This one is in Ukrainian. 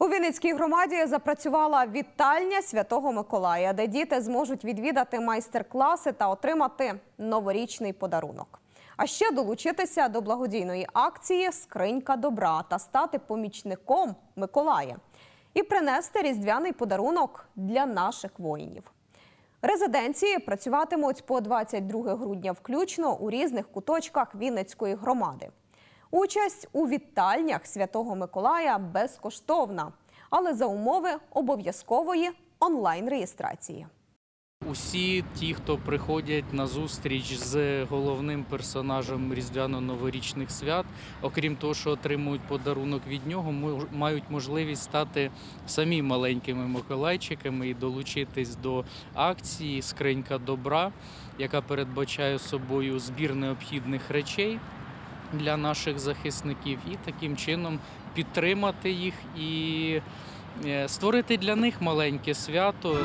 У Вінницькій громаді запрацювала вітальня Святого Миколая, де діти зможуть відвідати майстер-класи та отримати новорічний подарунок. А ще долучитися до благодійної акції Скринька добра та стати помічником Миколая і принести різдвяний подарунок для наших воїнів. Резиденції працюватимуть по 22 грудня включно у різних куточках Вінницької громади. Участь у вітальнях Святого Миколая безкоштовна, але за умови обов'язкової онлайн-реєстрації. Усі ті, хто приходять на зустріч з головним персонажем різдвяно-новорічних свят, окрім того, що отримують подарунок від нього, мають можливість стати самі маленькими миколайчиками і долучитись до акції Скринька добра, яка передбачає собою збір необхідних речей для наших захисників, і таким чином підтримати їх і е, створити для них маленьке свято.